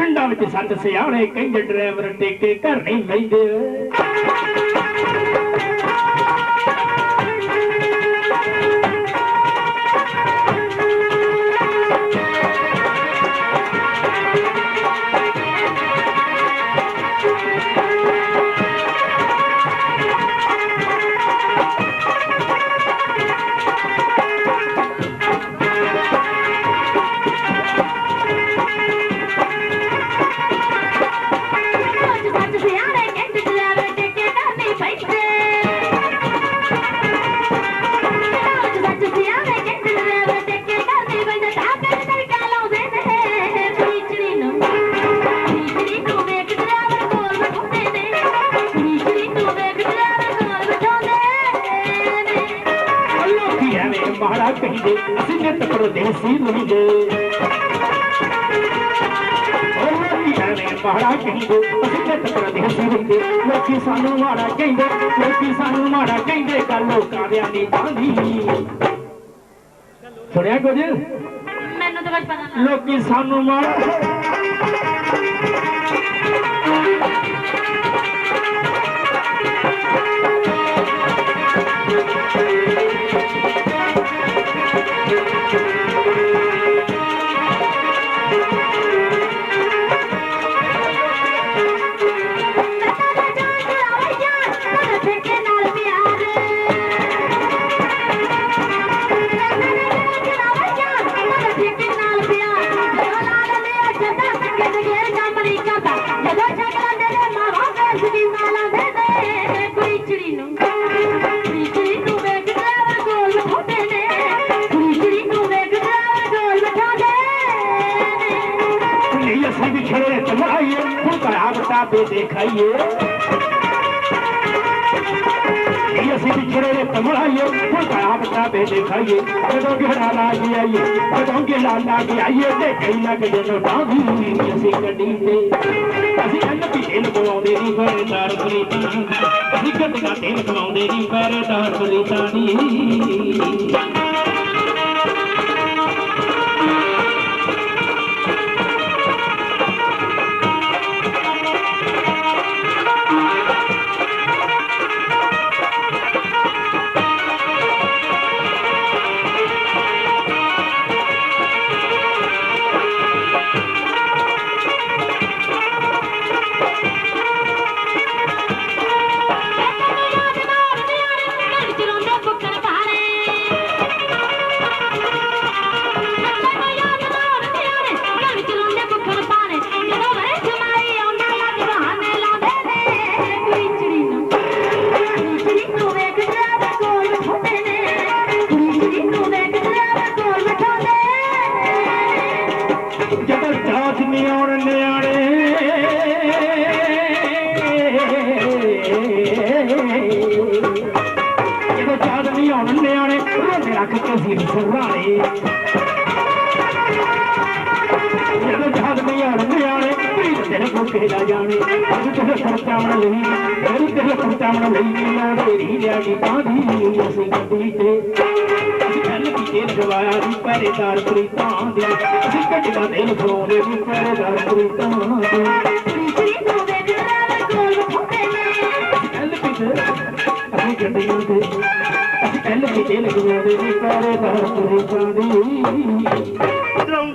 ਪਿੰਡਾਂ ਵਿੱਚ ਸੱਤ ਸਿਆਣੇ ਕਹਿੰਦੇ ਡਰਾਈਵਰ ਟੇਕੇ ਘਰ ਨਹੀਂ ਲੈਂਦੇ ਮਾੜਾ ਕਹਿੰਦੇ ਅਸੀਂ ਨਿਤ ਪਰਦੇਸੀ ਲਈਦੇ ਉਹ ਲੋਕੀ ਐਵੇਂ ਮਾੜਾ ਕਹਿੰਦੇ ਅਸੀਂ ਨਿਤ ਪਰਦੇਸੀ ਲਈਦੇ ਲੋਕੀ ਸਾਨੂੰ ਮਾੜਾ ਕਹਿੰਦੇ ਲੋਕੀ ਸਾਨੂੰ ਮਾੜਾ ਕਹਿੰਦੇ ਗੱਲ ਲੋਕਾਂ ਦੇ ਨਹੀਂ ਜਾਂਦੀ ਸੁਣਿਆ ਕੁਝ? ਮੈਨੂੰ ਤਾਂ ਕੁਝ ਪਤਾ ਨਹੀਂ। ਲੋਕੀ ਸਾਨੂੰ ਮਾੜਾ ਨਹੀਂ ਚਲਾਈਏ ਹੁਣ ਕਰਾ ਬਤਾ ਅਸੀਂ ਵੀ ਖੇੜੇ ਚਲਾਈਏ ਹੁਣ ਕਰਾ ਬਤਾ ਪੇ ਦੇਖਾਈਏ ਜਦੋਂ ਘੜਾ ਲਾ ਕੇ ਆਈਏ ਜਦੋਂ ਘੜਾ ਲਾ ਕੇ ਆਈਏ ਤੇ ਕਈ ਲੱਗ ਜਦੋਂ ਡਾਂਗੀ ਅਸੀਂ ਗੱਡੀ ਤੇ ਅਸੀਂ ਅੰਨ ਵੀ ਤੇਲ ਪਵਾਉਂਦੇ ਨਹੀਂ ਫਰਦਾਰ ਬਲੀਤਾਂ ਅਸੀਂ ਗੱਡੀਆਂ ਤੇਲ ਪਵਾਉਂਦੇ ਨਹੀਂ ਫਰਦਾਰ ਬਲੀਤਾਂ ਦੀ ਜਦੋਂ ਆਉਣ ਨਿਆਣੇ। ਜਦੋਂ ਚਾਚ ਨਹੀਂ ਆਉਣ ਨਿਆਣੇ ਰੋਂਦੇ ਰੱਖ ਕੇ ਸਿਰ ਸਰਵਾਣੇ ਜਦੋਂ ਚਾਚ ਨਹੀਂ ਆਉਣ ਨਿਆਣੇ, ਪ੍ਰੀਤ ਤੇਰੇ ਕੋ ਕਿਹਦਾ ਜਾਣੇ? ਅੱਜ ਤੇਰੇ ਖਰਚਾਵਣ ਲਈ ਤੇਰੇ ਤੇਰੇ ਖਰਚਾਵਣ ਲਈ ਨਾ ਤੇਰੀ ਲਿਆਗੀ ਪਾਦੀ ਅਸੀਂ ਗੱਡੀ ਤੇ। ਅਸੀਂ ਕੱਲ ਕੀਤੇ ਤੇਲ ਵੀ ਪਹਿਰੇਦਾਰ ਪ੍ਰੀਤਾਂ ਦੇ। ਅਸੀਂ ਗੱਡੀਆਂ ਤੇਲ ਖਵਾਉਂਦੇ ਵੀ ਪਹਿਰੇਦਾਰ ਪ੍ਰੀਤਾਂ ਦੇ। ਅਸੀਂ ਗੱਡੀਆਂ ਤੇ, ਅਸੀਂ ਕੱਲ ਵੀ ਤੇਲ ਵੀ ਪਹਿਰੇਦਾਰ ਪ੍ਰੀਤਾਂ ਦੀ।